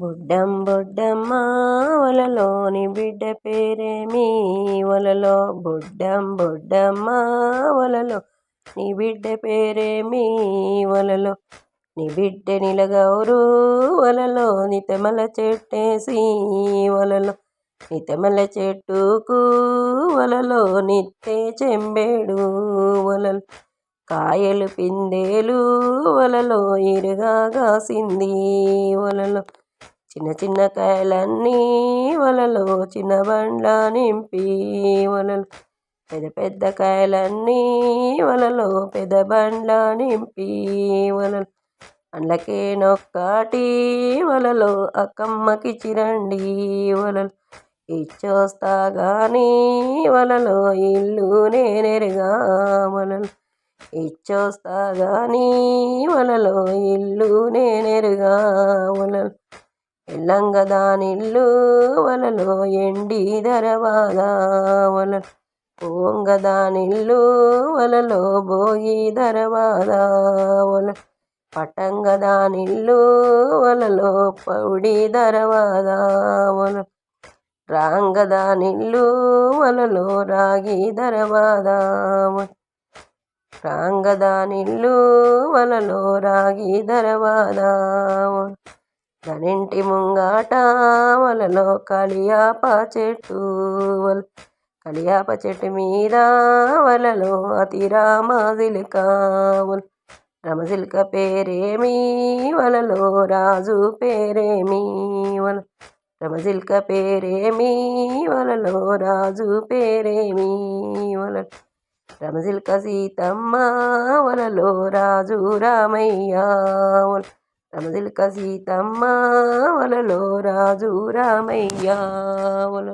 బుడ్డం బుడ్డమ్మ వలలోని బిడ్డ పేరేమి వలలో? బుడ్డం బుడ్డమ్మ వలలో నీ బిడ్డ పేరేమి వలలో? నీ బిడ్డ నిలగౌరు వలలో నితమల చెట్టేసి వలలో. నితమల చెట్టుకు వలలో నిత్తే చెంబేడు వలలు. కాయలు పిందేలు వలలో ఇరుగా కాసింది వలలో. చిన్న చిన్న కాయలన్నీ వలలో చిన్న బండ్ల నింపి వలలు. పెద్ద పెద్ద కాయలన్నీ వలలో పెద్ద బండ్ల నింపి వలలు. అందుకే నొక్కటి వలలో అక్కమ్మకి చిరండి వలలు. ఇచ్చొస్తా కానీ వలలో ఇల్లు నేనెరుగా వలలు. ఇచ్చొస్తా కానీ వలలో ఇల్లు నేనెరుగా వలలు. ఎల్లంగదానిల్లు వలలో ఎండి ధరవాద వలలు ఓంగదానిల్లు వలలో భోగి ధరవాద వల పటంగదానిల్లు వలలో పౌడి ధరవాద వల రాంగదానిల్లు వలలో రాగి ధరవాద రాంగదానిల్లు వలలో రాగి ధరవాద దానింటి ముంగాట వలలో కలియాప చెట్టు వల కలియాప చెట్టు మీద వలలో అతి రామజిలిక వల రమజిలిక పేరేమి వలలో రాజు పేరేమి వల రమజిల్క పేరేమి వలలో రాజు పేరేమి వల రమజిల్క సీతమ్మ వలలో రాజు రామయ్య వల రమజిల్క సీతమ్మ వలలో రాజు రామయ్య వల